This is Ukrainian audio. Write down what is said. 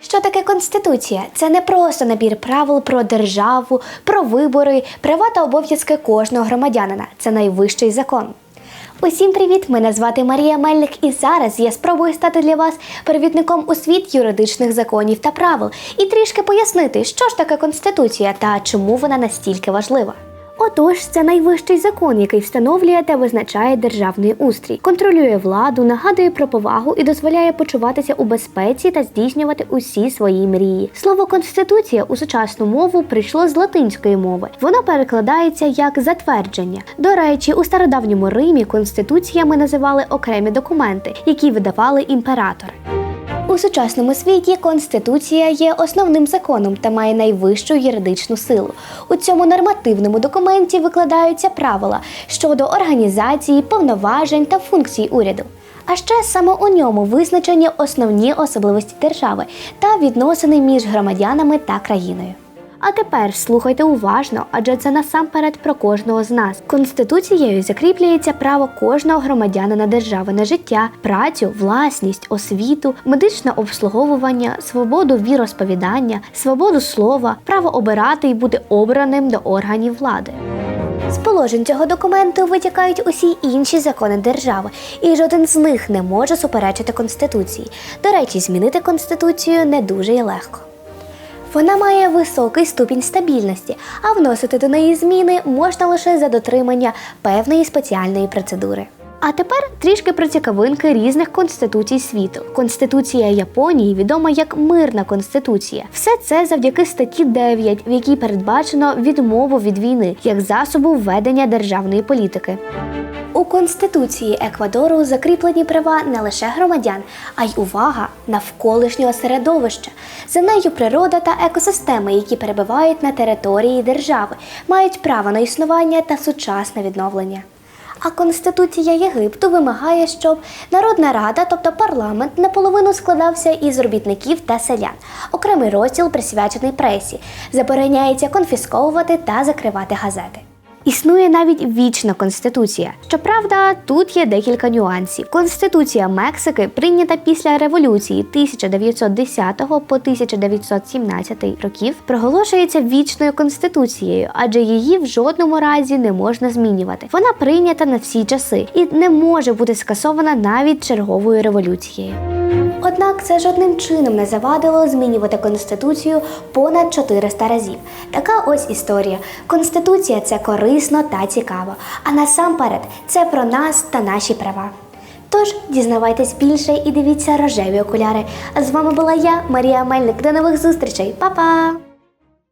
Що таке конституція? Це не просто набір правил про державу, про вибори, права та обов'язки кожного громадянина. Це найвищий закон. Усім привіт! Мене звати Марія Мельник, і зараз я спробую стати для вас перевідником у світ юридичних законів та правил і трішки пояснити, що ж таке конституція та чому вона настільки важлива. Отож, це найвищий закон, який встановлює та визначає державний устрій, контролює владу, нагадує про повагу і дозволяє почуватися у безпеці та здійснювати усі свої мрії. Слово конституція у сучасну мову прийшло з латинської мови. Воно перекладається як затвердження. До речі, у стародавньому Римі конституціями називали окремі документи, які видавали імператори. Сучасному світі конституція є основним законом та має найвищу юридичну силу. У цьому нормативному документі викладаються правила щодо організації, повноважень та функцій уряду. А ще саме у ньому визначені основні особливості держави та відносини між громадянами та країною. А тепер слухайте уважно, адже це насамперед про кожного з нас. Конституцією закріплюється право кожного громадянина держави на життя, працю, власність, освіту, медичне обслуговування, свободу віросповідання, свободу слова, право обирати і бути обраним до органів влади. З положень цього документу витікають усі інші закони держави, і жоден з них не може суперечити конституції. До речі, змінити конституцію не дуже й легко. Вона має високий ступінь стабільності, а вносити до неї зміни можна лише за дотримання певної спеціальної процедури. А тепер трішки про цікавинки різних конституцій світу. Конституція Японії відома як мирна конституція. Все це завдяки статті 9, в якій передбачено відмову від війни як засобу ведення державної політики. У Конституції Еквадору закріплені права не лише громадян, а й увага навколишнього середовища. За нею природа та екосистеми, які перебувають на території держави, мають право на існування та сучасне відновлення. А Конституція Єгипту вимагає, щоб Народна Рада, тобто парламент, наполовину складався із робітників та селян. Окремий розділ присвячений пресі. Забороняється конфісковувати та закривати газети. Існує навіть вічна конституція. Щоправда, тут є декілька нюансів. Конституція Мексики прийнята після революції 1910 по 1917 років, проголошується вічною конституцією, адже її в жодному разі не можна змінювати. Вона прийнята на всі часи і не може бути скасована навіть черговою революцією. Однак це жодним чином не завадило змінювати конституцію понад 400 разів. Така ось історія. Конституція це корисно та цікаво. А насамперед це про нас та наші права. Тож дізнавайтесь більше і дивіться рожеві окуляри. А з вами була я, Марія Мельник. До нових зустрічей, Па-па!